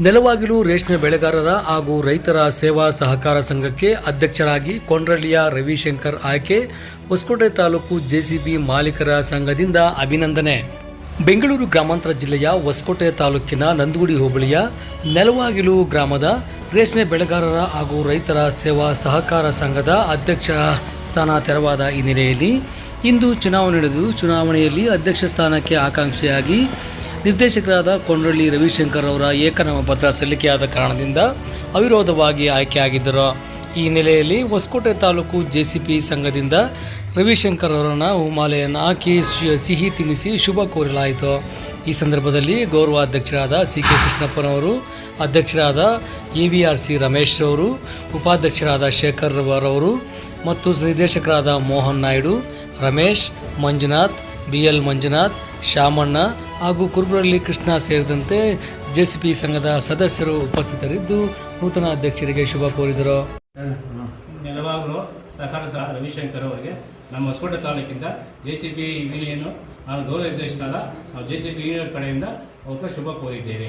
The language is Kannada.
ನೆಲವಾಗಿಲು ರೇಷ್ಮೆ ಬೆಳೆಗಾರರ ಹಾಗೂ ರೈತರ ಸೇವಾ ಸಹಕಾರ ಸಂಘಕ್ಕೆ ಅಧ್ಯಕ್ಷರಾಗಿ ಕೊಂಡ್ರಳ್ಳಿಯ ರವಿಶಂಕರ್ ಆಯ್ಕೆ, ಹೊಸಕೋಟೆ ತಾಲೂಕು ಜೆಸಿಬಿ ಮಾಲೀಕರ ಸಂಘದಿಂದ ಅಭಿನಂದನೆ. ಬೆಂಗಳೂರು ಗ್ರಾಮಾಂತರ ಜಿಲ್ಲೆಯ ಹೊಸಕೋಟೆ ತಾಲೂಕಿನ ನಂದಗುಡಿ ಹೋಬಳಿಯ ನೆಲವಾಗಿಲು ಗ್ರಾಮದ ರೇಷ್ಮೆ ಬೆಳೆಗಾರರ ಹಾಗೂ ರೈತರ ಸೇವಾ ಸಹಕಾರ ಸಂಘದ ಅಧ್ಯಕ್ಷ ಸ್ಥಾನ ತೆರವಾದ ಹಿನ್ನೆಲೆಯಲ್ಲಿ ಇಂದು ಚುನಾವಣೆ ನಡೆದು, ಚುನಾವಣೆಯಲ್ಲಿ ಅಧ್ಯಕ್ಷ ಸ್ಥಾನಕ್ಕೆ ಆಕಾಂಕ್ಷಿಯಾಗಿ ನಿರ್ದೇಶಕರಾದ ಕೊಂಡ್ರಳ್ಳಿ ರವಿಶಂಕರ್ ಅವರ ಏಕನಾಮ ಪತ್ರ ಸಲ್ಲಿಕೆಯಾದ ಕಾರಣದಿಂದ ಅವಿರೋಧವಾಗಿ ಆಯ್ಕೆಯಾಗಿದ್ದರು. ಈ ಹಿನ್ನೆಲೆಯಲ್ಲಿ ಹೊಸಕೋಟೆ ತಾಲೂಕು ಜೆಸಿಪಿ ಸಂಘದಿಂದ ರವಿಶಂಕರ್ ಅವರನ್ನು ಹೂಮಾಲೆಯನ್ನು ಹಾಕಿ ಸಿಹಿ ತಿನ್ನಿಸಿ ಶುಭ ಕೋರಲಾಯಿತು. ಈ ಸಂದರ್ಭದಲ್ಲಿ ಗೌರವ ಅಧ್ಯಕ್ಷರಾದ ಸಿ ಕೆ ಕೃಷ್ಣಪ್ಪನವರು ಅಧ್ಯಕ್ಷರಾದ A V R C Ramesh ರವರು, ಉಪಾಧ್ಯಕ್ಷರಾದ ಶೇಖರ್ ರವರು ಮತ್ತು ನಿರ್ದೇಶಕರಾದ ಮೋಹನ್ ನಾಯ್ಡು, ರಮೇಶ್, ಮಂಜುನಾಥ್ ಬಿ ಎಲ್ ಮಂಜುನಾಥ್ ಶಾಮಣ್ಣ ಹಾಗೂ ಕುರುಬರಳ್ಳಿ ಕೃಷ್ಣ ಸೇರಿದಂತೆ ಜೆಸಿಪಿ ಸಂಘದ ಸದಸ್ಯರು ಉಪಸ್ಥಿತರಿದ್ದು ನೂತನ ಅಧ್ಯಕ್ಷರಿಗೆ ಶುಭ ಕೋರಿದರು. ನೆಲವಾಗಲು ಸಹಕಾರ ಸಹ ರವಿಶಂಕರ್ ಅವರಿಗೆ. ನಮ್ಮ ಹೊಸಕೋಟೆ ತಾಲೂಕಿಂದ ಜೆ ಸಿ ಬಿ ಯೂನಿಯನ್ ನಾನು ಗೌರವ ಅಧ್ಯಕ್ಷರಾದ ಜೆ ಸಿ ಬಿ ಯೂನಿಯನ್ ಕಡೆಯಿಂದ ಅವಕ್ಕೆ ಶುಭ ಕೋರಿದ್ದೇನೆ